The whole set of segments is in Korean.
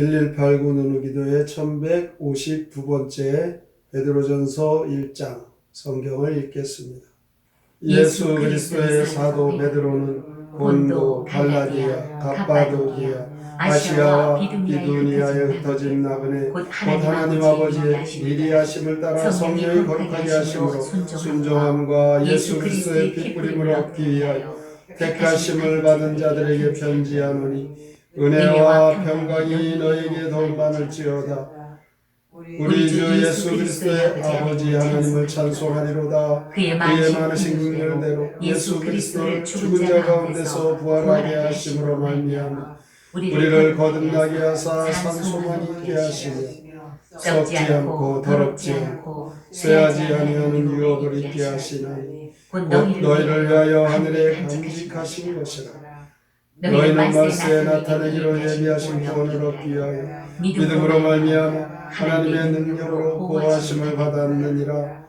1189 누누기도의 1152번째 베드로전서 1장 성경을 읽겠습니다. 예수 그리스도의 사도 베드로는 본도, 갈라디아, 갑바도기아, 아시아와 비두니아에 흩어진 나그네 곧 하나님 아버지의 미리 하심을 따라 성령이 거룩하게 하심으로 순종함과 예수 그리스도의 핏부림을 얻기 위하여 택하심을 받은 자들에게 편지하노니 은혜와 평강이 너에게 더욱 많을지어다. 우리 주 예수 그리스도의 아버지 하나님을 찬송하리로다. 그의 많으신 긍휼대로 예수 그리스도를 죽은 자 가운데서 부활하게 하심으로 말미암아 우리를 거듭나게 하사 산소만 있게 하시며 썩지 않고 더럽지 않고 쇠하지 아니하는 유업을 있게 하시나니 곧곧 너희를 위하여 하늘에 간직하신 것이라 너희는 말세에 나타내기로 예비하신 구원을 얻기 위하여 믿음으로 말미암아 하나님의 능력으로 보호하심을 받았느니라.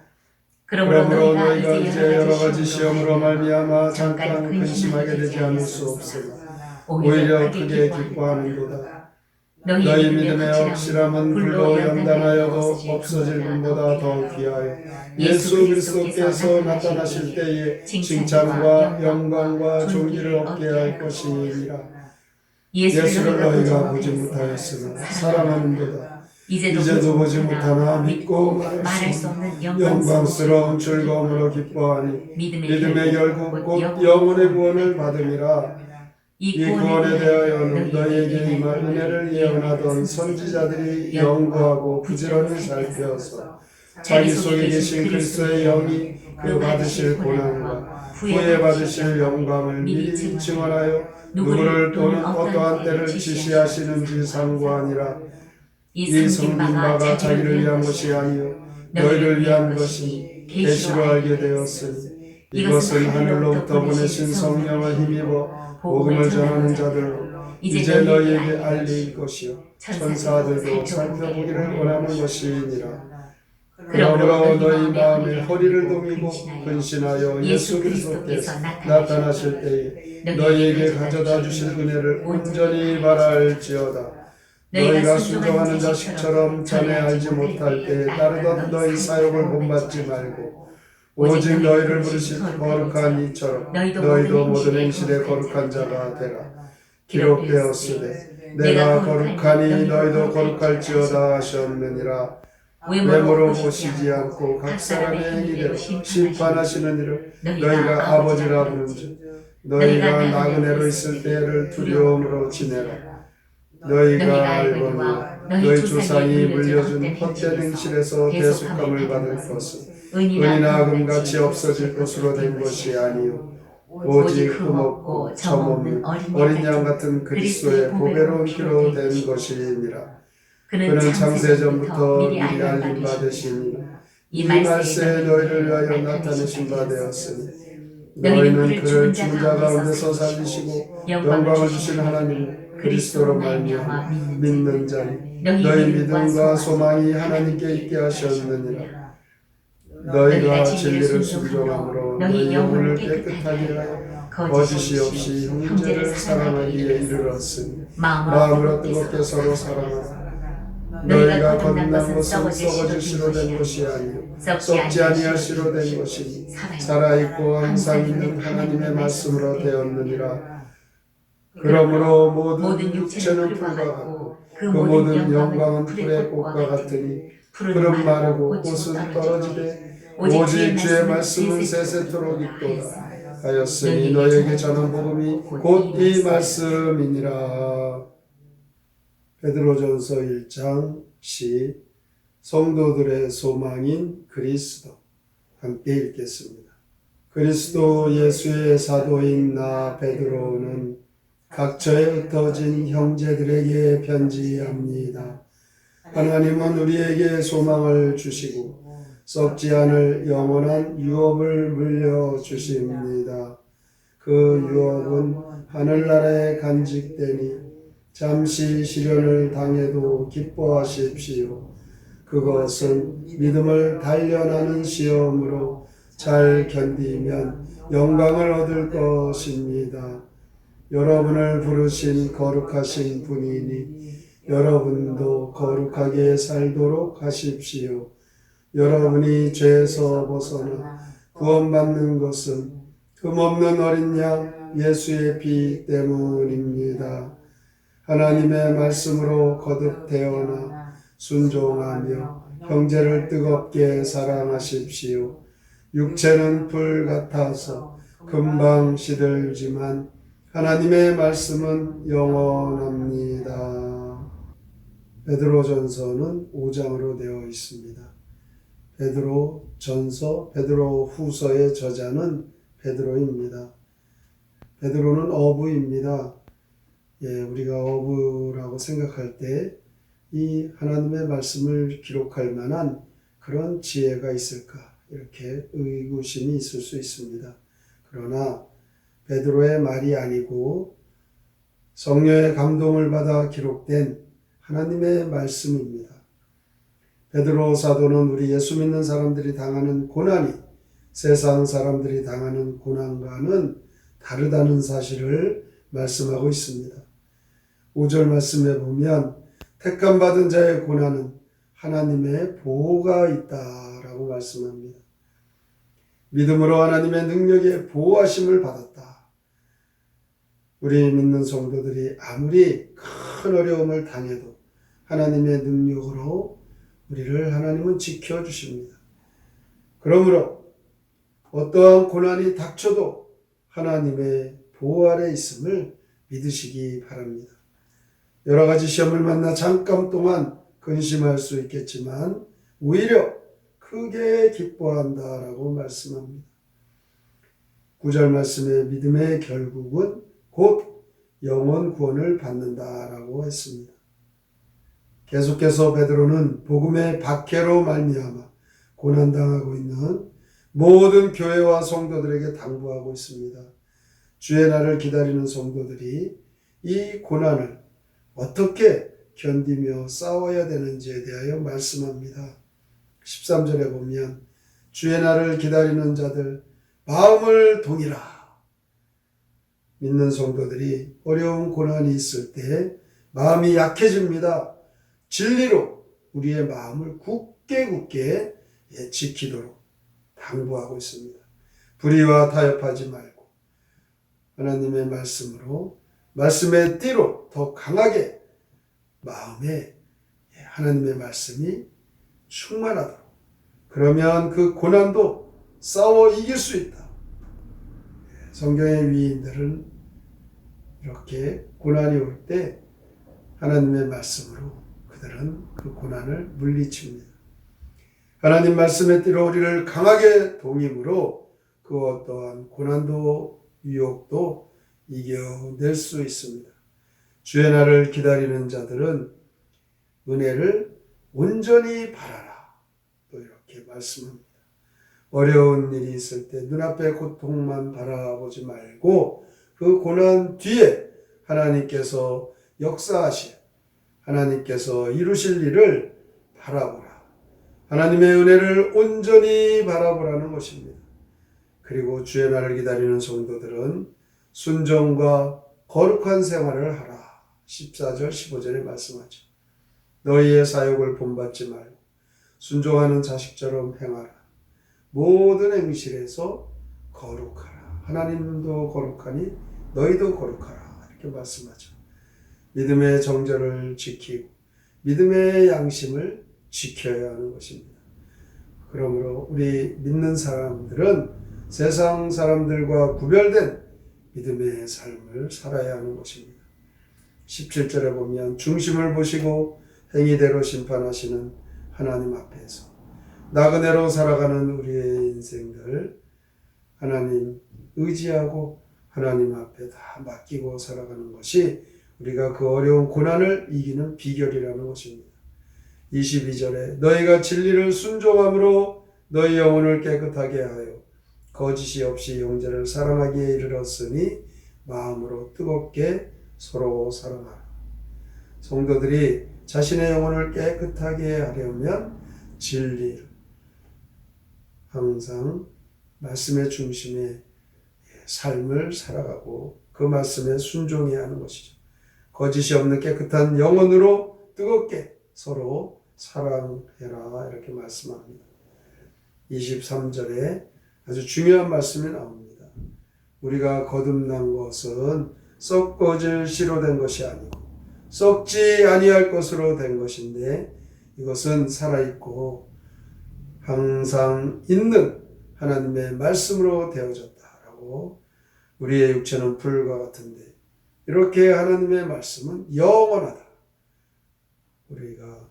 그러므로 너희가 이제 여러 가지 시험으로 말미암아 잠깐 근심하게 되지 않을 수 없으나 오히려 크게 기뻐하는도다 너희 믿음의 확실함은 불로 연단하여도 없어질 분보다 더 귀하여. 예수 그리스도께서 나타나실 때에 칭찬과 영광과 존귀를 얻게 할 것이니라. 예수를 너희가 보지 못하였으나 사랑하는도다. 이제도 보지 못하나 믿고 말할 수 없는 영광스러운 즐거움으로 기뻐하니 믿음의 믿음의 결국 곧 영혼의 구원을 받음이라 이 구원에 대하여는 너희에게 임할 은혜를 예언하던 선지자들이 연구하고 부지런히 살펴서 자기 속에 계신 그리스도의 영이 그 받으실 고난과 후에 받으실 영광을 미리 증언하여 누구를 또는 어떠한 때를 지시하시는지 상고하니라. 이 성민바가 자기를 위한 것이 아니요 너희를 위한 것이 계시로 알게 되었으니 이것은 하늘로부터 보내신 성령을 힘입어 복음을 전하는 자들로 이제 너희에게 알릴 것이요. 천사들도 살펴보기를 원하는 것이니라. 그러므로 너희 마음에 허리를 동이고 근신하여 예수 그리스도께서 나타나실 때에 너희에게 가져다 주실 은혜를 온전히 바랄지어다. 너희가 순종하는 자식처럼 전에 알지 못할 때 따르던 너희 사역을 본받지 말고 오직 너희를 부르신 거룩한 이처럼 너희도 모든 행실에 거룩한 자가 되라. 기록되었으되 내가 거룩하니 너희도 거룩할지어다 하셨느니라. 외모로 보시지 않고 각 사람의 행위대로 심판하시는 이를 너희가 아버지라 부른즉 너희가 나그네로 있을 때를 두려움으로 지내라. 너희가 알거니와 너희 조상이 물려준 헛된 행실에서 대속함을 받을 것은 은이나 금같이 없어질 것으로 된 것이 아니요. 오직 흠없고 점없는 어린 양 같은 그리스도의 보배로운 피로 된 것이니라. 그는 창세전부터 미리 알림 받으시니 이 말세에 너희를 위하여 나타내신 바 되었으니 너희는 그를 죽은 자 가운데서 살리시고 영광을 주신 하나님 그리스도로 말미암아 믿는 자니 너희 믿음과 소망이 하나님께 있게 하셨느니라. 너희가 진리를 순종함으로 너희 영혼을 깨끗하게 하여 거짓이 없이 형제를 사랑하기에 이르렀으니 마음으로 뜨겁게 서로 사랑하라 너희가 거듭난 것은 썩어질 시로 된 것이 아니요 썩지 아니할 시로 된 것이니 살아있고 항상 있는 하나님의 말씀으로 되었느니라. 그러므로 모든 육체는 풀과 같고 그 모든 영광은 풀의 꽃과 같으니 풀은 마르고 꽃은 떨어지되 오직 주의 말씀은 세세토록 있도다. 하였으니 너에게 전한 복음이 곧 이 말씀이니라 베드로전서 1장 10 성도들의 소망인 그리스도 함께 읽겠습니다. 그리스도 예수의 사도인 나 베드로는 각처에 흩어진 형제들에게 편지합니다. 하나님은 우리에게 소망을 주시고 썩지 않을 영원한 유업을 물려주십니다. 그 유업은 하늘나라에 간직되니 잠시 시련을 당해도 기뻐하십시오. 그것은 믿음을 단련하는 시험으로 잘 견디면 영광을 얻을 것입니다. 여러분을 부르신 거룩하신 분이니 여러분도 거룩하게 살도록 하십시오. 여러분이 죄에서 벗어나 구원받는 것은 흠없는 어린 양 예수의 피 때문입니다. 하나님의 말씀으로 거듭 태어나 순종하며 형제를 뜨겁게 사랑하십시오. 육체는 불 같아서 금방 시들지만 하나님의 말씀은 영원합니다. 베드로전서는 5장으로 되어 있습니다. 베드로 전서, 베드로 후서의 저자는 베드로입니다. 베드로는 어부입니다. 예, 우리가 어부라고 생각할 때 이 하나님의 말씀을 기록할 만한 그런 지혜가 있을까 이렇게 의구심이 있을 수 있습니다. 그러나 베드로의 말이 아니고 성령의 감동을 받아 기록된 하나님의 말씀입니다. 베드로 사도는 우리 예수 믿는 사람들이 당하는 고난이 세상 사람들이 당하는 고난과는 다르다는 사실을 말씀하고 있습니다. 5절 말씀에 보면 택감 받은 자의 고난은 하나님의 보호가 있다라고 말씀합니다. 믿음으로 하나님의 능력에 보호하심을 받았다. 우리 믿는 성도들이 아무리 큰 어려움을 당해도 하나님의 능력으로 우리를 하나님은 지켜 주십니다. 그러므로 어떠한 고난이 닥쳐도 하나님의 보호 아래 있음을 믿으시기 바랍니다. 여러 가지 시험을 만나 잠깐 동안 근심할 수 있겠지만 오히려 크게 기뻐한다라고 말씀합니다. 구절 말씀의 믿음의 결국은 곧 영원 구원을 받는다라고 했습니다. 계속해서 베드로는 복음의 박해로 말미암아 고난 당하고 있는 모든 교회와 성도들에게 당부하고 있습니다. 주의 날을 기다리는 성도들이 이 고난을 어떻게 견디며 싸워야 되는지에 대하여 말씀합니다. 13절에 보면 주의 날을 기다리는 자들 마음을 동이라 믿는 성도들이 어려운 고난이 있을 때 마음이 약해집니다. 진리로 우리의 마음을 굳게 굳게 예, 지키도록 당부하고 있습니다. 불의와 타협하지 말고 하나님의 말씀으로 말씀의 띠로 더 강하게 마음에 예, 하나님의 말씀이 충만하도록 그러면 그 고난도 싸워 이길 수 있다. 예, 성경의 위인들은 이렇게 고난이 올 때 하나님의 말씀으로 그들은 그 고난을 물리칩니다. 하나님 말씀의 띠로 우리를 강하게 동임으로 그 어떠한 고난도 유혹도 이겨낼 수 있습니다. 주의 날을 기다리는 자들은 은혜를 온전히 바라라. 또 이렇게 말씀합니다. 어려운 일이 있을 때 눈앞의 고통만 바라보지 말고 그 고난 뒤에 하나님께서 역사하시 하나님께서 이루실 일을 바라보라. 하나님의 은혜를 온전히 바라보라는 것입니다. 그리고 주의 날을 기다리는 성도들은 순종과 거룩한 생활을 하라. 14절, 15절에 말씀하죠. 너희의 사욕을 본받지 말고 순종하는 자식처럼 행하라. 모든 행실에서 거룩하라. 하나님도 거룩하니 너희도 거룩하라. 이렇게 말씀하죠. 믿음의 정절을 지키고 믿음의 양심을 지켜야 하는 것입니다. 그러므로 우리 믿는 사람들은 세상 사람들과 구별된 믿음의 삶을 살아야 하는 것입니다. 17절에 보면 중심을 보시고 행위대로 심판하시는 하나님 앞에서 나그네로 살아가는 우리의 인생들 하나님 의지하고 하나님 앞에 다 맡기고 살아가는 것이 우리가 그 어려운 고난을 이기는 비결이라는 것입니다. 22절에 너희가 진리를 순종함으로 너희 영혼을 깨끗하게 하여 거짓이 없이 형제를 사랑하기에 이르렀으니 마음으로 뜨겁게 서로 사랑하라. 성도들이 자신의 영혼을 깨끗하게 하려면 진리를 항상 말씀의 중심에 삶을 살아가고 그 말씀에 순종해야 하는 것이죠. 거짓이 없는 깨끗한 영혼으로 뜨겁게 서로 사랑해라 이렇게 말씀합니다. 23절에 아주 중요한 말씀이 나옵니다. 우리가 거듭난 것은 썩어질 씨로 된 것이 아니고 썩지 아니할 것으로 된 것인데 이것은 살아있고 항상 있는 하나님의 말씀으로 되어졌다라고 우리의 육체는 불과 같은데 이렇게 하나님의 말씀은 영원하다. 우리가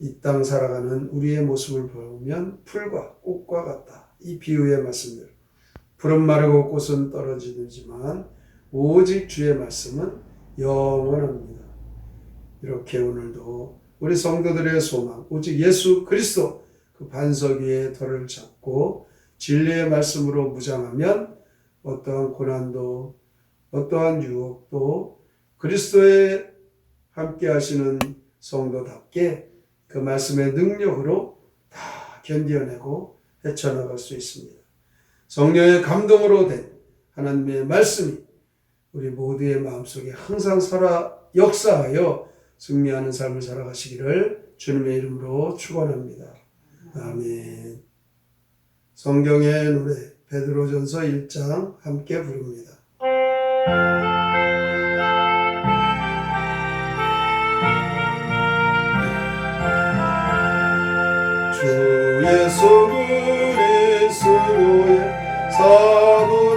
이 땅 살아가는 우리의 모습을 보면 풀과 꽃과 같다. 이 비유의 말씀대로 풀은 마르고 꽃은 떨어지지만 오직 주의 말씀은 영원합니다. 이렇게 오늘도 우리 성도들의 소망, 오직 예수 그리스도 그 반석 위에 돌을 잡고 진리의 말씀으로 무장하면 어떠한 고난도, 어떠한 유혹도 그리스도의 함께 하시는 성도답게 그 말씀의 능력으로 다 견뎌내고 헤쳐나갈 수 있습니다. 성령의 감동으로 된 하나님의 말씀이 우리 모두의 마음속에 항상 살아 역사하여 승리하는 삶을 살아가시기를 주님의 이름으로 축원합니다. 아멘. 성경의 노래 베드로전서 1장 함께 부릅니다. 주 예수 그리스도의 사고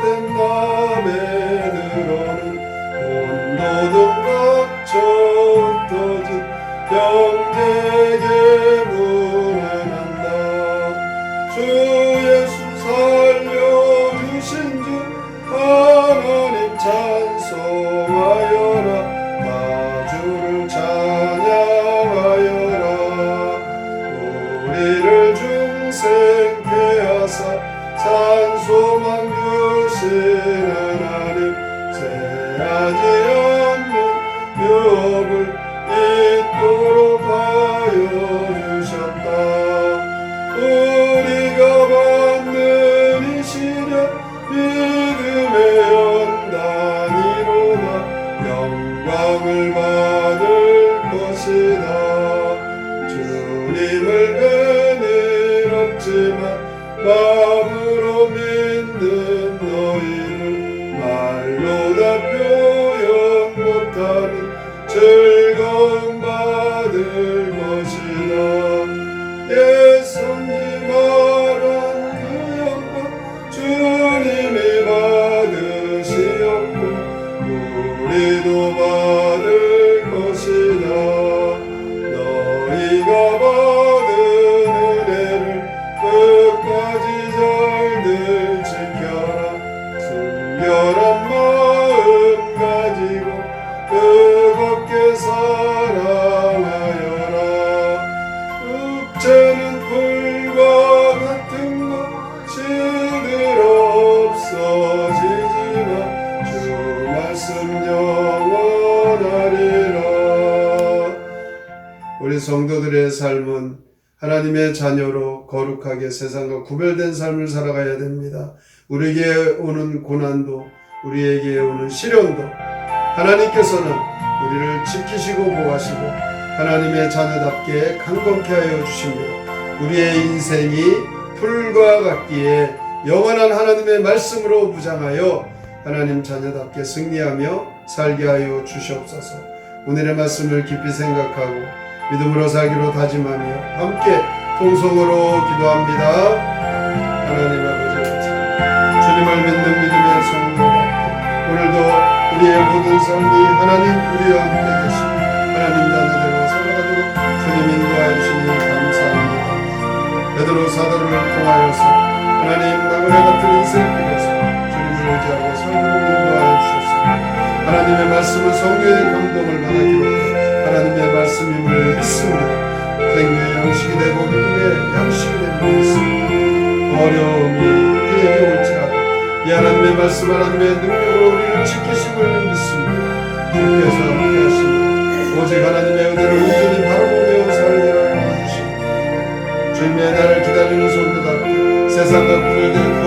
것이 자녀로 거룩하게 세상과 구별된 삶을 살아가야 됩니다. 우리에게 오는 고난도, 우리에게 오는 시련도 하나님께서는 우리를 지키시고 보호하시고 하나님의 자녀답게 강건케 하여 주십니다. 우리의 인생이 풀과 같기에 영원한 하나님의 말씀으로 무장하여 하나님 자녀답게 승리하며 살게 하여 주시옵소서. 오늘의 말씀을 깊이 생각하고 믿음으로 살기로 다짐하며 함께 통성으로 기도합니다. 하나님 아버지 주님을 믿는 믿음의 성도답게 오늘도 우리의 모든 삶이 하나님 우리와 함께 계시고 하나님 자녀대로 살아가도록 주님 인도하여 주시니 감사합니다. 베드로 사도를 통하여서 하나님 나그네 같은 인생 길에서 주님을 의지하고 살도록 인도하여 주셨습니다. 하나님의 말씀은 성령의 감동을 받아 기록해 하나님의 말씀임을 믿습니다. 생명의 양식이 되고 믿음의 양식이 되는 것입니다. 어려움이 우리에게 올지라도 이 하나님의 말씀 하나님의 능력으로 우리를 지키심을 믿습니다. 주께서 함께하시니 오직 하나님의 은혜를 온전히 바라보며 살게 하시고 주님의 나를 기다리는 손보다 세상과 구별되는